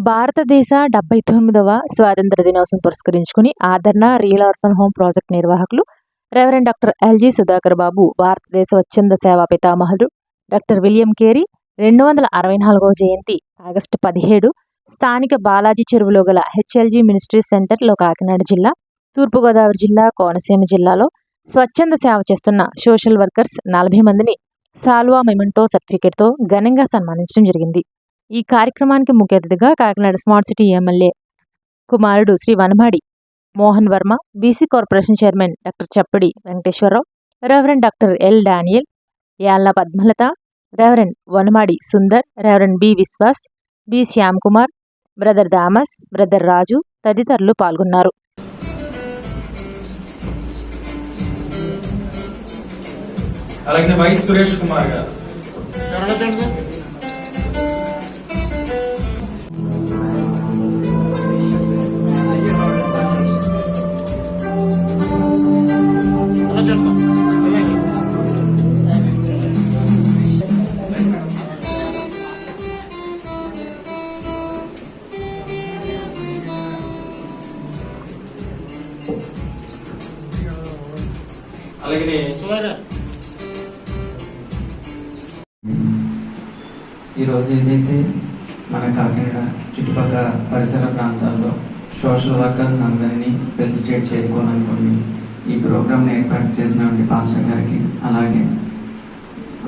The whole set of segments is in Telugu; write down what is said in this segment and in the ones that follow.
భారతదేశ డెబ్బై తొమ్మిదవ స్వాతంత్ర దినోత్సవం పురస్కరించుకుని Adarana real orphan home project నిర్వాహకులు reverend doctor LG Sudhakar Babu భారతదేశ స్వచ్ఛంద సేవా పితామహుడు డాక్టర్ విలియం కేరీ రెండు వందల అరవై నాలుగవ జయంతి ఆగస్టు పదిహేడు స్థానిక బాలాజీ చెరువులో గల హెచ్ఎల్జీ మినిస్ట్రీ సెంటర్లో కాకినాడ జిల్లా తూర్పుగోదావరి జిల్లా కోనసీమ జిల్లాలో స్వచ్ఛంద సేవ చేస్తున్న సోషల్ వర్కర్స్ నలభై మందిని సాల్వా మెమెంటో సర్టిఫికేట్తో ఘనంగా సన్మానించడం జరిగింది. ఈ కార్యక్రమానికి ముఖ్య అతిథిగా కాకినాడ స్మార్ట్ సిటీ ఎమ్మెల్యే కుమారుడు Sri Vanamadi Mohan Varma BC corporation chairman doctor Chappadi Venkateswararao reverend doctor L Daniel Yalla Padmalatha reverend Vanamadi Sundar reverend B Vishwas B Shyam Kumar brother Thomas brother Raju తదితరులు పాల్గొన్నారు. అలాగే వై సురేష్ కుమార్ గారు. అలాగే ఈరోజు ఏదైతే మన కాకినాడ చుట్టుపక్కల పరిసర ప్రాంతాల్లో సోషల్ వర్కర్స్ అందరినీ ఫెలిసిటేట్ చేసుకోవాలనుకుని ఈ ప్రోగ్రామ్ని ఏర్పాటు చేసినటువంటి పాస్టర్ గారికి అలాగే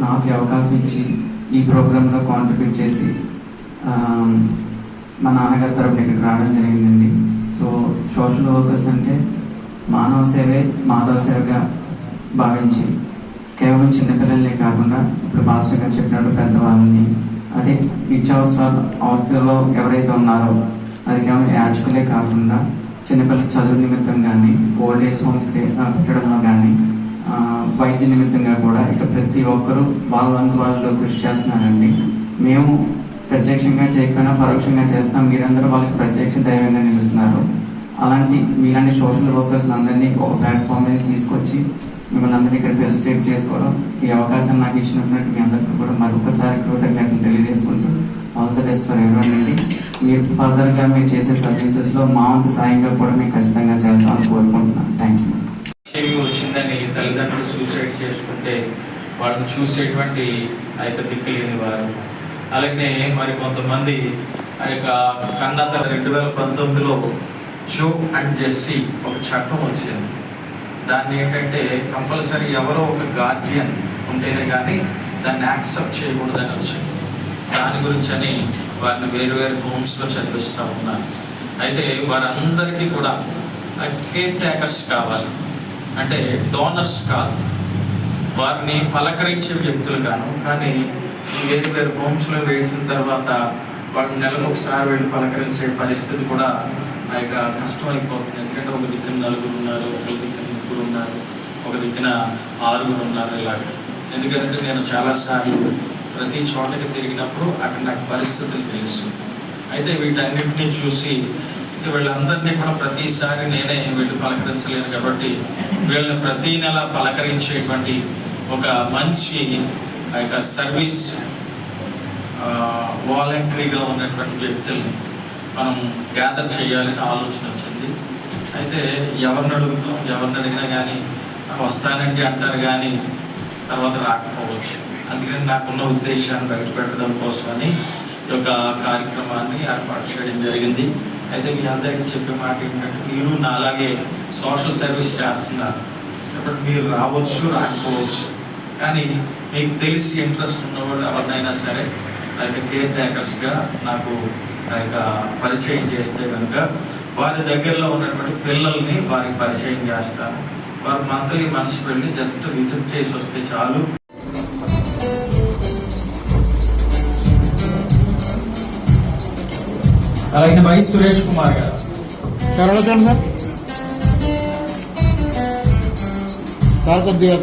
నాకు అవకాశం ఇచ్చి ఈ ప్రోగ్రాంలో కాంట్రిబ్యూట్ చేసి మా నాన్నగారి తరపున ఇక్కడికి రావడం జరిగిందండి. సో సోషల్ వర్కర్స్ అంటే మానవ సేవే మాధవ సేవగా భావించి కేవలం చిన్నపిల్లలనే కాకుండా ఇప్పుడు మాస్టర్ గారు చెప్పినట్టు పెద్దవాళ్ళని అదే నిత్యావసర అవస్థలో ఎవరైతే ఉన్నారో అది కేవలం యాచకులే కాకుండా చిన్నపిల్లల చదువు నిమిత్తం కానీ ఓల్డ్ ఏజ్ హోమ్స్ పెట్టడంలో కానీ వైద్య నిమిత్తంగా కూడా ఇక ప్రతి ఒక్కరూ వాళ్ళ వంతు వాళ్ళు కృషి చేస్తున్నారండి. మేము ప్రత్యక్షంగా చేయకపోయినా పరోక్షంగా చేస్తాం. మీరందరూ వాళ్ళకి ప్రత్యక్ష దైవంగా నిలుస్తున్నారు. అలాంటి మీలాంటి సోషల్ వర్కర్స్ అందరినీ ఒక ప్లాట్ఫామ్ మీద తీసుకొచ్చి మిమ్మల్ని అందరినీ ఇక్కడ ఫెలిసిటేట్ చేసుకోవడం ఈ అవకాశం నాకు ఇచ్చినటువంటి మీ అందరికీ కూడా మరొకసారి కృతజ్ఞతలు తెలియజేసుకుంటూ ఆల్ ద బెస్ట్ ఫర్ ఎవరి అండి. మీరు ఫర్దర్గా మీరు చేసే సర్వీసెస్లో మా వంతు సాయంగా కూడా మేము ఖచ్చితంగా చేస్తామని కోరుకుంటున్నాను. థ్యాంక్ యూ వచ్చిందని తల్లిదండ్రులు సూసైడ్ చేసుకుంటే వాళ్ళని చూసేటువంటి ఆ యొక్క దిక్కు లేని వారు. అలాగే మరి కొంతమంది ఆ యొక్క కన్నత రెండు వేల పంతొమ్మిదిలో జో అండ్ జెస్సీ ఒక చట్టం వచ్చింది. దాన్ని ఏంటంటే కంపల్సరీ ఎవరో ఒక గార్డియన్ ఉంటేనే కానీ దాన్ని యాక్సెప్ట్ చేయకూడదని వచ్చింది దాని గురించి అని వారిని వేరు వేరు హోమ్స్లో చదివిస్తూ ఉన్నారు. అయితే వారందరికీ కూడా కేర్ టేకర్స్ కావాలి. అంటే డోనర్స్ కాదు. వారిని పలకరించే వ్యక్తులు కాను. కానీ వేరు వేరు హోమ్స్లో వేసిన తర్వాత వాళ్ళని నెలకు ఒకసారి వెళ్ళి పలకరించే పరిస్థితి కూడా ఆ యొక్క కష్టం అయిపోతుంది. ఎందుకంటే ఒక దిక్కున నలుగురు ఉన్నారు ఒక దిక్కున ముగ్గురు ఉన్నారు ఒక దిక్కున ఆరుగురు ఉన్నారు ఇలాగ. ఎందుకంటే నేను చాలాసార్లు ప్రతి చోటకి తిరిగినప్పుడు అక్కడ నాకు పరిస్థితులు తెలుసు అయితే వీటన్నింటినీ చూసి ఇంక వీళ్ళందరినీ కూడా ప్రతిసారి నేనే వీళ్ళు పలకరించలేను కాబట్టి వీళ్ళని ప్రతి నెల పలకరించేటువంటి ఒక మంచి ఆ యొక్క సర్వీస్ వాలంటరీగా ఉన్నటువంటి వ్యక్తులు మనం గ్యాదర్ చేయాలని ఆలోచన వచ్చింది. అయితే ఎవరిని అడుగుతాం? ఎవరిని అడిగినా కానీ వస్తానంటే అంటారు కానీ తర్వాత రాకపోవచ్చు. అందుకని నాకున్న ఉద్దేశాన్ని బయటపెట్టడం కోసమని ఈ యొక్క కార్యక్రమాన్ని ఏర్పాటు చేయడం జరిగింది. అయితే మీ అందరికీ చెప్పే మాట ఏంటంటే మీరు నాలాగే సోషల్ సర్వీస్ చేస్తున్నారు. కాబట్టి మీరు రావచ్చు రాకపోవచ్చు. కానీ మీకు తెలిసి ఇంట్రెస్ట్ ఉన్నవాళ్ళు ఎవరినైనా సరే ఆ యొక్క కేర్ టేకర్స్గా నాకు ఆ యొక్క పరిచయం చేస్తే కనుక వారి దగ్గరలో ఉన్నటువంటి పిల్లల్ని వారికి పరిచయం చేస్తాను. వారు మంత్లీ మనసు వెళ్ళి జస్ట్ విజిట్ చేసి వస్తే చాలు. అలాగే వై సురేష్ కుమార్ గారు. సార్ కొద్దిగా